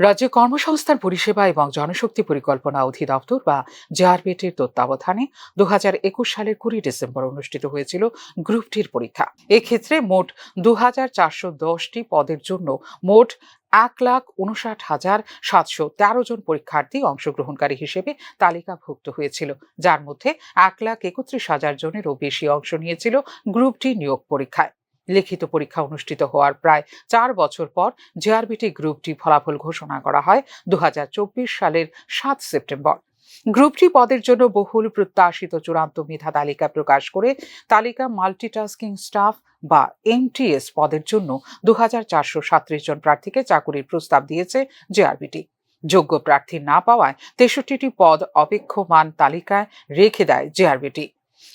রাজ্য কর্মসংস্থান, পরিষেবা এবং জনশক্তি পরিকল্পনা অধিদপ্তর বা জেআরবিটির তত্ত্বাবধানে দু হাজার একুশ সালের কুড়ি ডিসেম্বর অনুষ্ঠিত হয়েছিল গ্রুপ ডির পরীক্ষা। এক্ষেত্রে মোট দু হাজার চারশো দশটি পদের জন্য মোট এক লাখ উনষাট হাজার সাতশো তেরো জন পরীক্ষার্থী অংশগ্রহণকারী হিসেবে তালিকাভুক্ত হয়েছিল, যার মধ্যে এক লাখ একত্রিশ হাজার জনেরও বেশি অংশ নিয়েছিল গ্রুপ ডি নিয়োগ পরীক্ষায়। লিখিত পরীক্ষা অনুষ্ঠিত হওয়ার প্রায় চার বছর পর জেআরবিটি গ্রুপটি ফলাফল ঘোষণা করা হয় দু হাজার চব্বিশ সালের সাত সেপ্টেম্বর। গ্রুপটি পদের জন্য বহুল প্রত্যাশিত চূড়ান্ত মেধা তালিকা প্রকাশ করে তালিকা মাল্টিটাস্কিং স্টাফ বা এমটিএস পদের জন্য দু জন প্রার্থীকে চাকুরির প্রস্তাব দিয়েছে জেআরবিটি যোগ্য প্রার্থী না পাওয়ায় তেষট্টিটি পদ অপেক্ষমান তালিকায় রেখে দেয় জেআরবিটি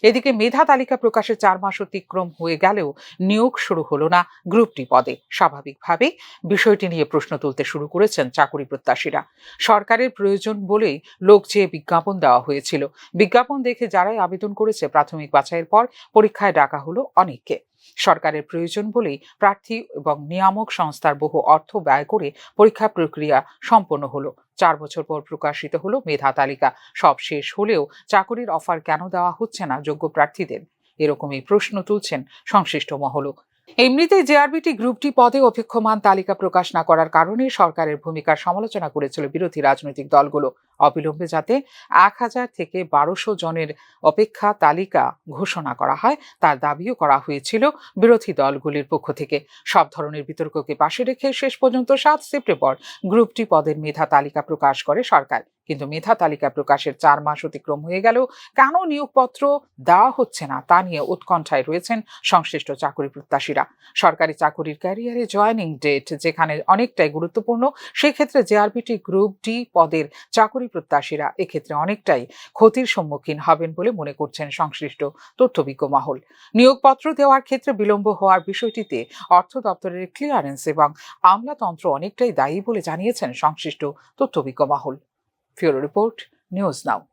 এদিকে মেধা তালিকা প্রকাশের চার মাস অতিক্রম হয়ে গেলেও নিয়োগ শুরু হলো না গ্রুপটি পদে। স্বাভাবিকভাবে বিষয়টি নিয়ে প্রশ্ন তুলতে শুরু করেছেন চাকুরি প্রত্যাশীরা। সরকারের প্রয়োজন বলেই লোক চেয়ে বিজ্ঞাপন দেওয়া হয়েছিল। বিজ্ঞাপন দেখে যারাই আবেদন করেছে প্রাথমিক বাছাইয়ের পর পরীক্ষায় ডাকা হলো অনেককে। সরকারের প্রয়োজন বলেই প্রার্থী এবং নিয়ামক সংস্থার বহু অর্থ ব্যয় করে পরীক্ষা প্রক্রিয়া সম্পন্ন হলো। চার বছর পর প্রকাশিত হলো মেধা তালিকা। সব শেষ হলেও চাকরির অফার কেন দেওয়া হচ্ছে না যোগ্য প্রার্থীদের? এরকমই প্রশ্ন তুলছেন সংশ্লিষ্ট মহলও এমনিতেই জেআরবিটি গ্রুপটি পদে অপেক্ষমান তালিকা প্রকাশ না করার কারণে সরকারের ভূমিকার সমালোচনা করেছিল বিরোধী রাজনৈতিক দলগুলো, অবিলম্বে যাতে এক হাজার থেকে বারোশো জনের অপেক্ষা তালিকা ঘোষণা করা হয়, তার দাবিও করা হয়েছিল বিরোধী দলগুলির পক্ষ থেকে। সব ধরনের বিতর্ককে পাশে রেখে শেষ পর্যন্ত সাত সেপ্টেম্বর গ্রুপটি পদের মেধা তালিকা প্রকাশ করে সরকার। কিন্তু মেধা তালিকা প্রকাশের চার মাস অতিক্রম হয়ে গেল কেন নিয়োগপত্র দেওয়া হচ্ছে না তা নিয়ে উৎকণ্ঠায় রয়েছেন সংশ্লিষ্ট চাকরি প্রত্যাশীরা। সরকারি চাকুরির ক্যারিয়ারে জয়েনিং ডেট, যেখানে অনেকটাই গুরুত্বপূর্ণ, সেক্ষেত্রে জেআরবিটি গ্রুপ ডি পদের চাকরি প্রত্যাশীরা এক্ষেত্রে অনেকটাই ক্ষতির সম্মুখীন হবেন বলে মনে করছেন সংশ্লিষ্ট তথ্যবিজ্ঞ মহল। নিয়োগপত্র দেওয়ার ক্ষেত্রে বিলম্ব হওয়ার বিষয়টিতে অর্থ দপ্তরের ক্লিয়ারেন্স এবং আমলাতন্ত্র অনেকটাই দায়ী বলে জানিয়েছেন সংশ্লিষ্ট তথ্যবিজ্ঞ মহল। Furo Report, News Now.